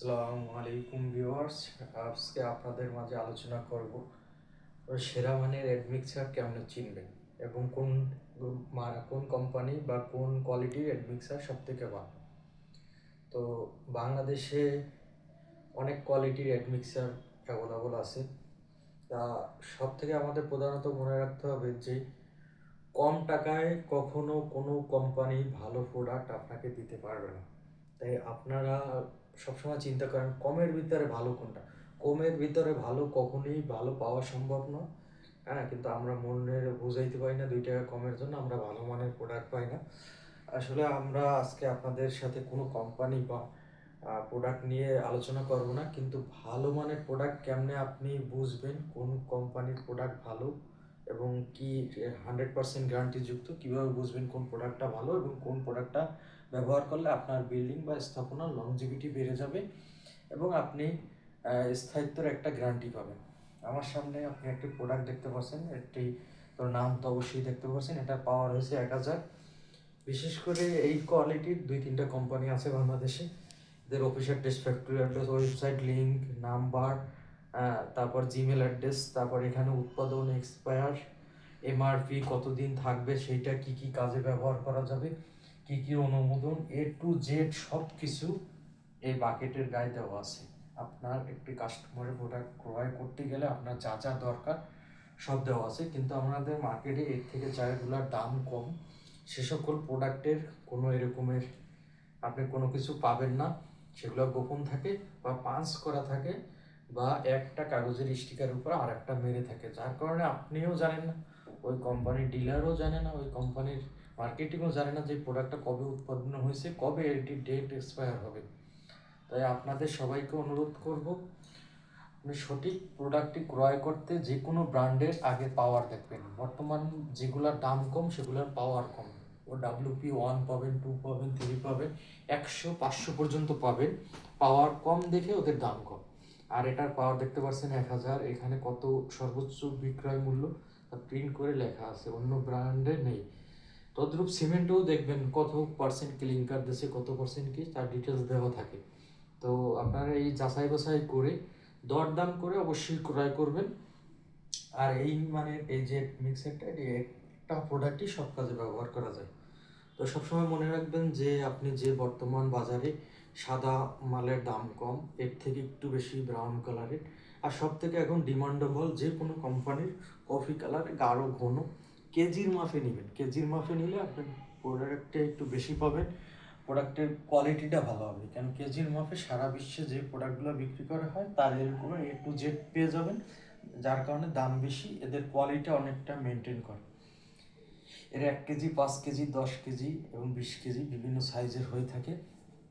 আসসালামু আলাইকুম ভিউয়ার্স, আজকে আপনাদের মাঝে আলোচনা করব সেরা মানের অ্যাডমিক্সার কেমন চিনবেন এবং কোন কোন কোম্পানি বা কোন কোয়ালিটির অ্যাডমিক্সার সব থেকে ভালো? তো বাংলাদেশে অনেক কোয়ালিটির অ্যাডমিক্সার অ্যাভেলেবল আছে। তা সব থেকে আমাদের প্রধানত মনে রাখতে হবে যে কম টাকায় কখনো কোনো কোম্পানি ভালো প্রোডাক্ট আপনাকে দিতে পারবে না। তাই আপনারা সবসময় চিন্তা করেন, কমের ভিতরে ভালো কোনটা? কমের ভিতরে ভালো কখনোই ভালো পাওয়া সম্ভব নয়। হ্যাঁ কিন্তু আমরা মনের বুঝাইতে পারি না দুই টাকা কমের জন্য, আমরা ভালো মানের প্রোডাক্ট পাই না। আসলে আমরা আজকে আপনাদের সাথে কোনো কোম্পানি বা প্রোডাক্ট নিয়ে আলোচনা করব না, কিন্তু ভালো মানের প্রোডাক্ট কেমনে আপনি বুঝবেন, কোন কোম্পানির প্রোডাক্ট ভালো এবং কি হান্ড্রেড পার্সেন্ট গ্যারান্টিযুক্ত কীভাবে বুঝবেন কোন প্রোডাক্টটা ভালো এবং কোন প্রোডাক্টটা ব্যবহার করলে আপনার বিল্ডিং বা স্থাপনার লংজিভিটি বেড়ে যাবে এবং আপনি স্থায়িত্বর একটা গ্যারান্টি পাবেন। আমার সামনে আপনি একটি প্রোডাক্ট দেখতে পাচ্ছেন, একটি নাম তো অবশ্যই দেখতে পাচ্ছেন, এটা পাওয়ার হয়েছে এক হাজার। বিশেষ করে এই কোয়ালিটির দুই তিনটা কোম্পানি আছে বাংলাদেশে। এদের office address factory address website link number তারপর জিমেল অ্যাড্রেস তারপর এখানে উৎপাদন এক্সপায়ার এমআরপি কতদিন থাকবে, সেইটা কি কি কাজে ব্যবহার করা যাবে, কি কি অনুমোদন এ টু জেড সব কিছু এই বাকেটের গায়ে দেওয়া আছে। আপনার একটি কাস্টমারের প্রোডাক্ট ক্রয় করতে গেলে আপনার যা যা দরকার সব দেওয়া আছে, কিন্তু আমাদের মার্কেটে এর থেকে চারগুলোর দাম কম। সে সকল প্রোডাক্টের কোনো এরকমের আপনি কোনো কিছু পাবেন না, সেগুলো গোপন থাকে বা পাঞ্চ করা থাকে। বা একটা কাগজের স্টিকার উপর আর একটা মেরে থাকে। যার কারণে আপনিও জানেন না, ওই কোম্পানির ডিলারও জানে না, ওই কোম্পানির মার্কেটিংও জানে না যে প্রোডাক্টটা কবে উৎপাদন হয়েছে, কবে এটি ডেট এক্সপায়ার হবে। তাই আপনাদের সবাইকে অনুরোধ করব, আপনি সঠিক প্রোডাক্টটি ক্রয় করতে যে কোনো ব্র্যান্ডের আগে পাওয়ার দেখবেন। বর্তমান যেগুলোর দাম কম, সেগুলোর পাওয়ার কম। ও ডাব্লিউপি ওয়ান পাবেন টু পাবেন থ্রি পাবেন, একশো, পাঁচশো পর্যন্ত পাবেন। পাওয়ার কম দেখে ওদের দাম কম। আর এটার পাওয়ার দেখতে পাচ্ছেন এক হাজার। এখানে কত সর্বোচ্চ বিক্রয় মূল্য? প্রিন্ট করে লেখা আছে, অন্য ব্র্যান্ডে নেই। তদ্রূপ সিমেন্টও দেখবেন কত পার্সেন্ট ক্লিংকার দেশে কত পার্সেন্ট কি, তার ডিটেলস দেওয়া থাকে। তো আপনারা এই যাচাই বাছাই করে, দরদাম করে অবশ্যই ক্রয় করবেন। আর এই মানে এই যে মিক্সারটা একটা প্রোডাক্টই সব কাজে ব্যবহার করা যায়। তো সবসময় মনে রাখবেন যে আপনি যে বর্তমান বাজারে সাদা মালের দাম কম, এর থেকে একটু বেশি ব্রাউন কালারের আর সব থেকে এখন ডিমান্ডেবল যে কোনো কোম্পানির কফি কালার গাঢ়, ঘন, কেজির মাফে নেবেন। কেজির মাফে নিলে আপনি প্রোডাক্টটা একটু বেশি পাবেন প্রোডাক্টের কোয়ালিটিটা ভালো হবে। কেন কেজির মাপে সারা বিশ্বে যে প্রোডাক্টগুলো বিক্রি করা হয়, তার এরকম এ টু জেড পেয়ে যাবেন, যার কারণে দাম বেশি, এদের কোয়ালিটি অনেকটা মেনটেন করে। এর এক কেজি, পাঁচ কেজি, দশ কেজি এবং বিশ কেজি বিভিন্ন সাইজের হয়ে থাকে।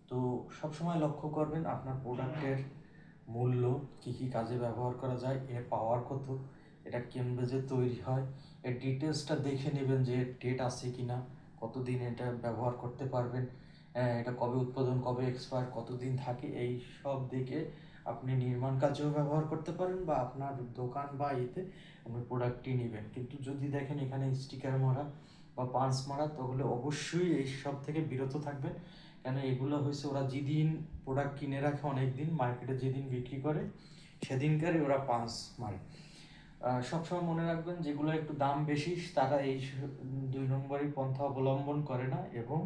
তো সবসময় লক্ষ্য করবেন আপনার প্রোডাক্টের মূল্য, কী কী কাজে ব্যবহার করা যায়, এর পাওয়ার কত, এটা কেমব্রিজে তৈরি হয়। এর ডিটেলসটা দেখে নেবেন যে ডেট আছে কি না কতদিন এটা ব্যবহার করতে পারবেন এটা কবে উৎপাদন, কবে এক্সপায়ার কতদিন থাকে, এই সব দিকে আপনি নির্মাণ কাজেও ব্যবহার করতে পারেন বা আপনার দোকান বা ইতে আপনি প্রোডাক্টটি নেবেন। কিন্তু যদি দেখেন এখানে স্টিকার মারা বা পাঞ্চ মারা, তাহলে অবশ্যই এই সব থেকে বিরত থাকবেন। কেন এগুলো হয়েছে ওরা যেদিন প্রোডাক্ট কিনে রাখে অনেক দিন মার্কেটে যেদিন বিক্রি করে, সেদিনকারই ওরা পাঞ্চ মারে। সবসময় মনে রাখবেন যেগুলো একটু দাম বেশি, তারা এই দুই নম্বরই পন্থা অবলম্বন করে না এবং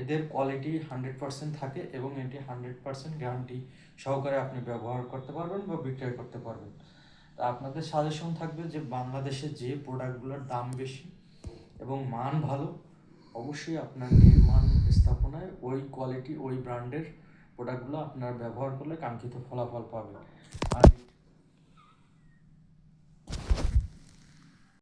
এদের কোয়ালিটি হান্ড্রেড পার্সেন্ট থাকে এবং এটি হান্ড্রেড পার্সেন্ট গ্যারান্টি সহকারে আপনি ব্যবহার করতে পারবেন বা বিক্রয় করতে পারবেন। তা আপনাদের সাজেশন থাকবে যে বাংলাদেশে যে প্রোডাক্টগুলোর দাম বেশি এবং মান ভালো, অবশ্যই আপনার নির্মাণ স্থাপনায় ওই কোয়ালিটি ওই ব্র্যান্ডের প্রোডাক্টগুলো আপনার ব্যবহার করলে কাঙ্ক্ষিত ফলাফল পাবেন। আর